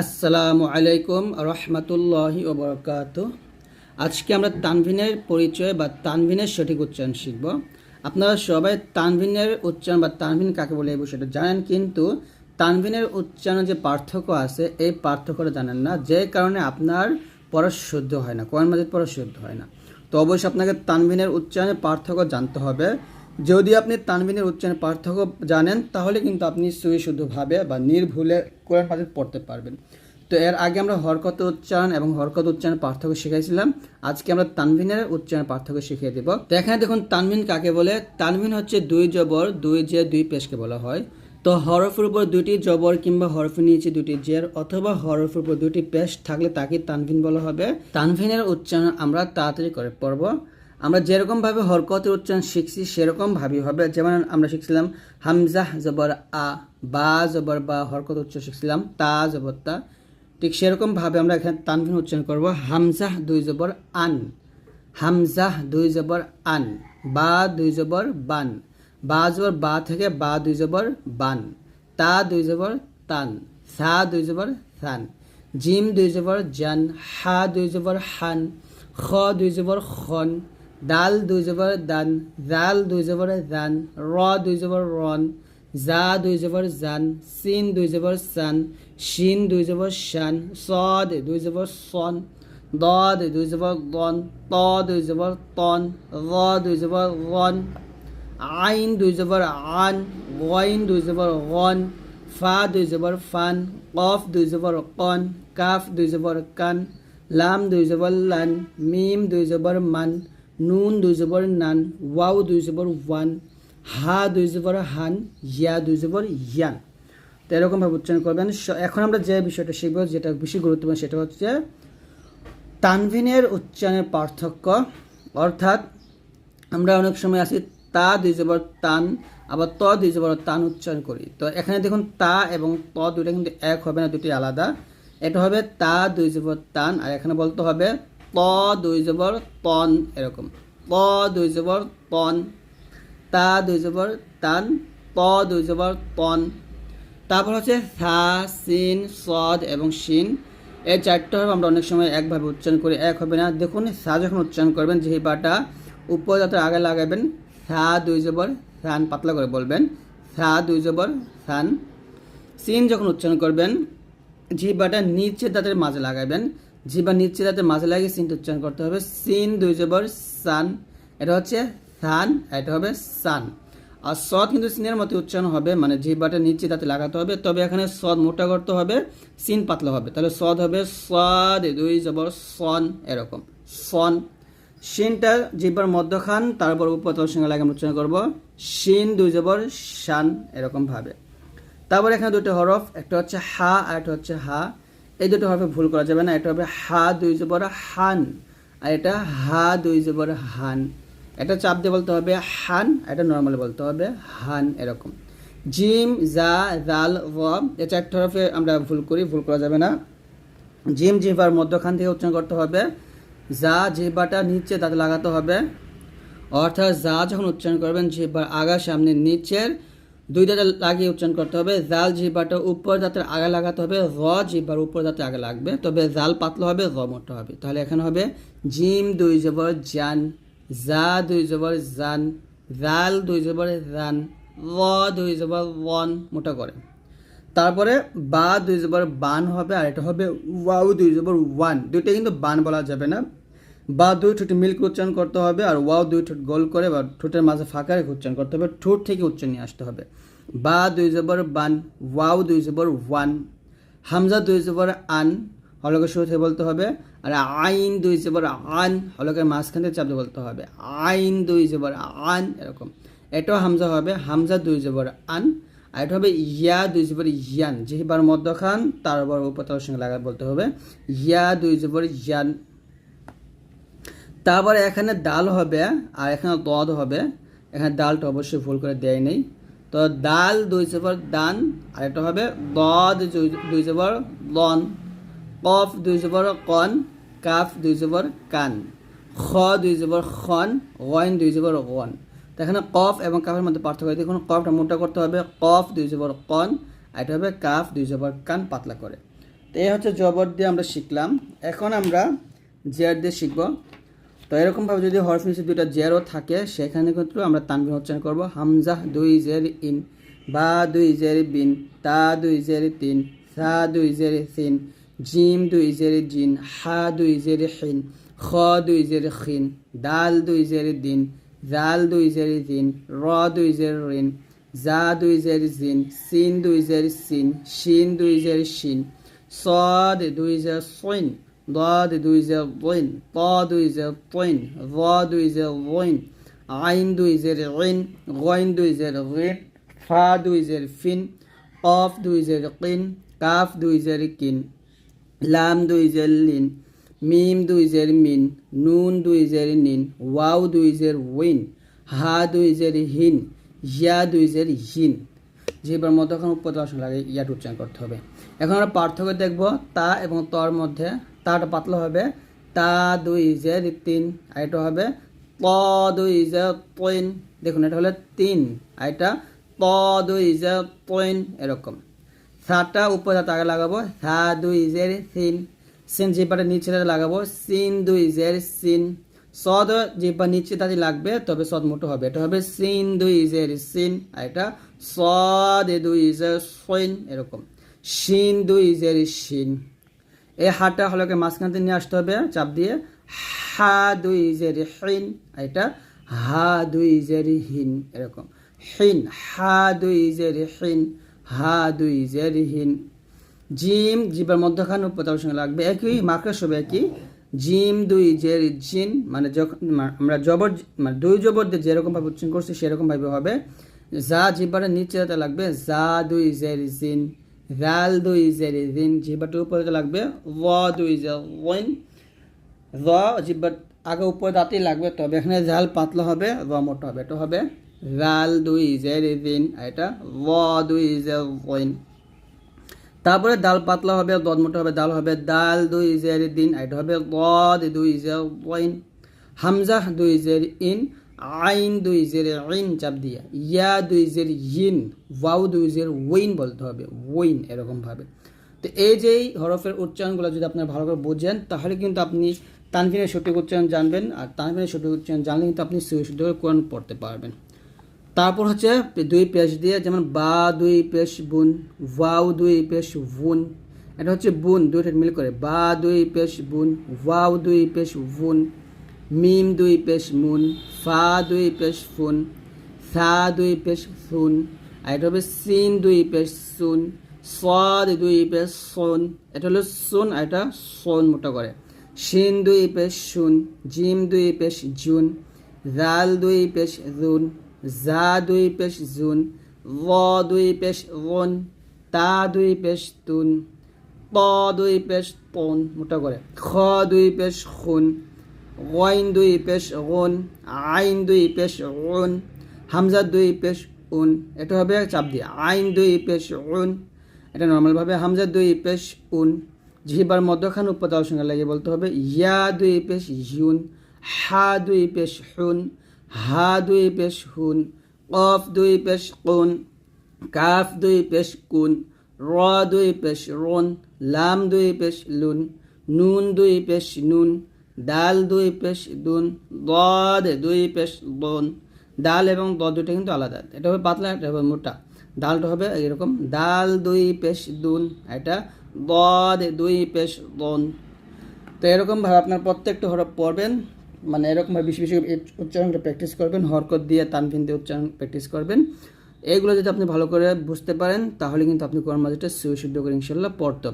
আসসালামু আলাইকুম রহমতুল্লাহি ওবরকাত আজকে আমরা তানভিনের পরিচয় বা তানভিনের সঠিক উচ্চারণ শিখব। আপনারা সবাই তানভিনের উচ্চারণ বা তানভিন কাকে বলে এই বিষয়টা জানেন, কিন্তু তানভিনের উচ্চারণে যে পার্থক্য আছে, এই পার্থক্যটা জানেন না। যে কারণে আপনার পড়া শুদ্ধ হয় না, কোরআন মাজিদ পড়া শুদ্ধ হয় না। তো অবশ্যই আপনাকে তানভিনের উচ্চারণের পার্থক্য জানতে হবে। যদি আপনি তানভিনের উচ্চারণের পার্থক্য জানেন, তাহলে কিন্তু আপনি সুই শুদ্ধভাবে বা নির্ভুলে কোরআন মাজিদ পড়তে পারবেন। তো এর আগে আমরা হরকত উচ্চারণ এবং হরকত উচ্চারণের পার্থক্য শিখাইছিলাম। আজকে আমরা তানভিনের উচ্চারণের পার্থক্য শিখিয়ে দেব। তো এখানে দেখুন তানভিন কাকে বলে? তানভিন হচ্ছে দুই জবর, দুই যে দুই পেশকে বলা হয়। তো হরফের উপর দুটি জবর কিংবা হরফের নিচে দুটি জের অথবা হরফের উপর দুটি পেশ থাকলে তাকে তানভিন বলা হবে। তানভিনের উচ্চারণ আমরা তাড়াতাড়ি করে পড়ব। আমরা যেরকমভাবে হরকতের উচ্চারণ শিখছি, সেরকম ভাবেই হবে। যেমন আমরা শিখছিলাম হামজাহ জবর আ, বা জবর বা হরকত উচ্চারণ শিখছিলাম, তা জবর তা। ঠিক সেরকমভাবে আমরা এখানে তানভিন উচ্চারণ করব হামজাহ দুই জবর আন। হামজাহ দুই জবর আন, বা দুই জবর বান। বা জবর বা থেকে বা দুই জবর বান। তা দুই জবর তান। সা দুই জবর সান। জিম দুই জবর জান। হা দুই জবর হান। খ দুই জবর খন। দাল দুই জবর দান জাল দুই জবর জান র দুই জবর রন জা দুই জবর জান সিন দুই জবর সান শিন দুই জবর শান সদ দুই জবর সন দদ দুই জবর দন ত দুই জবর তন র দুই জবর রন আইন দুই জবর আন ওয়াইন দুই জবর গন ফা দুই জবর ফান কফ দুই জবর কন কাফ দুই জবর কান লাম দুই জবর লান মিম দুই জবর মান নুন দুই জবর নান ওয়াও দুই জবর ওয়ান হা দুই জবর হান ইয়া দুই জবর ইয়ান তো এরকমভাবে উচ্চারণ করবেন এখন আমরা যে বিষয়টা শিখব, যেটা বেশি গুরুত্বপূর্ণ, সেটা হচ্ছে তানভিনের উচ্চারণের পার্থক্য। অর্থাৎ আমরা অনেক সময় আছি, তা দুই জবর তান আবার ত দুই জবর তান উচ্চারণ করি। তো এখানে দেখুন, তা এবং ত দুইটা কিন্তু এক হবে না দুটি আলাদা। এটা হবে তা দুই জবর তান আর এখানে বলতে হবে ত, দুই জবর, তন এরকম। ত, দুই জবর, তন। তা, দুই জবর, তান। ত, দুই জবর, তন। তারপর হচ্ছে সা সিন, সদ এবং শিন। এই চারটে হবে আমরা অনেক সময় একভাবে উচ্চারণ করি, এক হবে না। দেখুন সা যখন উচ্চারণ করবেন, যে বাটা উপর যাতে আগে লাগাবেন সা দুই জবর সান পাতলা করে বলবেন সা দুই জবর সান সিন যখন উচ্চারণ করবেন জিহ্বাটা নিচে দাঁতের মাঝে লাগাবেন জিহ্বা নিচে দাঁতের মাঝে লাগিয়ে সিনটা উচ্চারণ করতে হবে। সিন দুই জবর সান, এটা হচ্ছে সান এটা হবে সান। আর সদ কিন্তু সিনের মতো উচ্চারণ হবে মানে জিহ্বাটা নিচে দাঁতে লাগাতে হবে। তবে এখানে সদ মোটা করতে হবে, সিন পাতলা হবে। তাহলে সদ হবে সদ, দুই জবর সন, এরকম। সন। শিনটা জিহ্বার মধ্যখান তারপর উপর সঙ্গে লাগে আমরা উচ্চারণ করব। শিন দুই জবর শান এরকম ভাবে। তারপর এখানে দুটো হরফ, একটা হচ্ছে হা, আর একটা হচ্ছে হা। এই দুটো হরফে ভুল করা যাবে না এটা হবে হা দুই জবর হান, আর এটা হা দুই জবর হান। এটা চাপ দিয়ে বলতে হবে হান এটা নর্মালি বলতে হবে হান এরকম। জিম, জা জাল র এই চারটে হরফে আমরা ভুল করি, ভুল করা যাবে না। জিম, জিহ্বার মধ্যখান থেকে উচ্চারণ করতে হবে। যা জিহ্বাটা নিচে, তাতে লাগাতে হবে। অর্থাৎ যা যখন উচ্চারণ করবেন, জিহ্বার আগা, সামনে, নিচের দুই লাগিয়ে উচ্চারণ করতে হবে। জাল জিহ্বাটা উপর দাঁতের আগে লাগাতে হবে, র জিহ্বার উপর দাঁতে আগে লাগবে। তবে জাল পাতলা হবে, র মোটা হবে। তাহলে এখানে হবে জিম দুই জবর জান, জা দুই জবর জান, জাল দুই জবর জান, র দুই জবর ওয়ান মোটা করে। তারপরে বা দুই জবর বান হবে, আর এটা হবে ওয়াও দুই জবর ওয়ান। দুইটা কিন্তু বান বলা যাবে না। বা দুই ঠোঁটে মিল্ক উচ্চারণ করতে হবে আর ওয়াও দুই ঠোঁট গোল করে বা ঠোঁটের মাঝে ফাঁকা রেখে উচ্চারণ করতে হবে, ঠোঁট থেকে উচ্চারণ নিয়ে আসতে হবে। বা দুই জবর বান, ওয়াও দুই জবর ওয়ান, হামজা দুই জবর আন হলকের শুরু থেকে বলতে হবে, আর আইন দুই জবর আন, হলকের মাঝখান থেকে চাপতে বলতে হবে। আইন দুই জবর আন, এরকম। এটাও হামজা হবে, হামজা দুই জবর আন, আর এটা হবে ইয়া দুই জবর ইয়ান যেবার মধ্যখান তারপর উপর তার সঙ্গে লাগা বলতে হবে, ইয়া দুই জবর ইয়ান। তারপরে এখানে ডাল হবে আর এখানে দদ হবে। এখানে ডালটা অবশ্যই ভুল করে দেয় নেই। তো ডাল দুই জবর দান আর এটা হবে দদ দুই- জবর লন কফ দুই জবর কন, কাফ দুই জবর কান। খ দুই জবর খন ওয়াইন দুই জবর ওয়ান তো এখানে কফ এবং কাফের মধ্যে পার্থক্য দেখুন, কফটা মোটা করতে হবে, কফ দুই জবর কন আর এটা হবে কাফ দুই জবর কান পাতলা করে। তো এই হচ্ছে জবর দিয়ে আমরা শিখলাম। এখন আমরা জেয়ার দিয়ে শিখব। তো এরকমভাবে যদি হরফ নিচে দুইটা জেরও থাকে সেখানে কিন্তু আমরা তানবিন হচ্ছে করব হামজাহ দুই জের ইন বা দুই জের বিন তা দুই জের তিন সা দুই জের সিন জিম দুই জের জিন হা দুই জের হিন খ দুই জের খিন দাল দুই জের দিন জাল দুই জের জিন র দুই জের রিন জা দুই জের জিন সিন দুই জের সিন শিন দুই জের শিন সদ দুই জের সইন ضاد দুই জের বইন ত দুই জের তইন র দুই জের বইন আইন দুই জের ইন গইন দুই জের গিন ফা দুই জের ফিন অফ দুই জের কিন কাফ দুই জের কিন লাম দুই জের লিন মিম দুই জের মিন নুন দুই জের নিন ওয়াও দুই জের উইন হা দুই জের হিন ইয়া দুই জের হিন যেবার মধ্যখান উপদর্শন লাগে ইয়াট উচ্চারণ করতে হবে এখন আমরা পার্থক্য দেখব তা এবং তর মধ্যে তাটা পাতলা হবে। তা দুই জের তিন, আর এটা হবে ত দুই জের পয়েন দেখুন, এটা হলো তিন, আর এটা ত দুই জের পয়েন এরকম। সাতটা উপরে তাকে লাগাবো। সা দুই জের সিন সিন জিপাটা নিচে লাগাবো। সিন দুই জের সিন সদ জিপা নিচে তাতে লাগবে, তবে সদ মোটো হবে। এটা হবে সিন দুই জের সিন আর এটা সদ দুই জের সইন এরকম। শিন দুই জের শিন এই হাটা হলোকে মাঝখানতে নিয়ে আসতে হবে, চাপ দিয়ে। হা দুই জের হিন, এটা হা দুই জের হিন, এরকম। হিন, হা দুই জের হিন, হা দুই জের হিন। জিম জিবার মধ্যখান উপতার সঙ্গে লাগবে একই মাকড়া সব একই। জিম দুই জের জিন মানে যখন আমরা জবর মানে দুই জবর দিয়ে যেরকমভাবে উচ্চারণ করছি সেরকমভাবে হবে। যা জিব্বাটা নিচে লাগবে, যা দুই জের জিন। রাল দুই জের জিন জিব্বাটা উপরে লাগবে ও দুই জের ওয়াইন র জিব্বার আগে উপরে দাঁতেই লাগবে, তবে এখানে জাল পাতলা হবে র মোটা হবে, এটা হবে রাল দুই জের জিন আর এটা র দুই জের ওয়াইন তারপরে ডাল পাতলা হবে দদ মোটা হবে ডাল হবে ডাল দুই জের দিন আর এটা হবে দদ দুই জের ওয়াইন হামজা দুই জের ইন আইন দুই জের ইন চাপ দিয়া, ইয়া দুই জের ইন, ওয়াও দুই জের ওইন বলতে হবে ওইন এরকমভাবে তো এই যে হরফের উচ্চারণগুলো যদি আপনারা ভালো করে বোঝেন, তাহলে কিন্তু আপনি তানভিনের সঠিক উচ্চারণ জানবেন, আর তানভিনের সঠিক উচ্চারণ জানলে কিন্তু আপনি শুদ্ধ করে কোরআন পড়তে পারবেন। তারপর হচ্ছে দুই পেশ দিয়ে, যেমন বা দুই পেশ বুন, ওয়াও দুই পেশ বুন, এটা হচ্ছে বুন, দুইটা মিল করে, বা দুই পেশ বুন, ওয়াও দুই পেশ বুন মিম দুই পেশ মুন ফা দুই পেশ ফুন সা দুই পেশ সুন আর এটা হবে সিন দুই পেশ সুন সদ দুই পেশ সোন এটা হলো সুন আর এটা সোন মোটা করে শিন দুই পেশ শুন জিম দুই পেশ জুন জাল দুই পেশ জুন জা দুই পেশ জুন র দুই পেশ রন তা দুই পেশ তুন ত দুই পেশ তন মোটা করে খ দুই পেশ খুন গইন দুই পেশ গন আইন দুই পেশ গন হামজা দুই পেশ উন এটা হবে চাপ দিয়ে আইন দুই পেশ উন এটা নর্মালভাবে হামজা দুই পেশ উন জিহিবার মধ্যখান উপদার সঙ্গে লাগিয়ে বলতে হবে ইয়া দুই পেশ ইউন হা দুই পেশ হুন হা দুই পেশ হুন কফ দুই পেশ কুন কাফ দুই পেশ কুন র দুই পেশ রন লাম দুই পেশ লুন নুন দুই পেশ নুন ডাল দুই পেশ দুন দদ দুই পেশ দন ডাল এবং দ দুইটা কিন্তু আলাদা। এটা হবে পাতলা, এটা হবে মোটা। ডালটা হবে এরকম, ডাল দুই পেশ দুন, এটা দদ দুই পেশ দন তো এরকমভাবে আপনার প্রত্যেকটা হরফ পড়বেন। মানে এরকমভাবে বেশি বেশি উচ্চারণটা প্র্যাকটিস করবেন। হরকত দিয়ে তানভিন দিয়ে উচ্চারণ প্র্যাকটিস করবেন। এগুলো যদি আপনি ভালো করে বুঝতে পারেন, তাহলে কিন্তু আপনি কোরআন মাজিদটা সুশুদ্ধ করে ইনশাল্লাহ পড়তে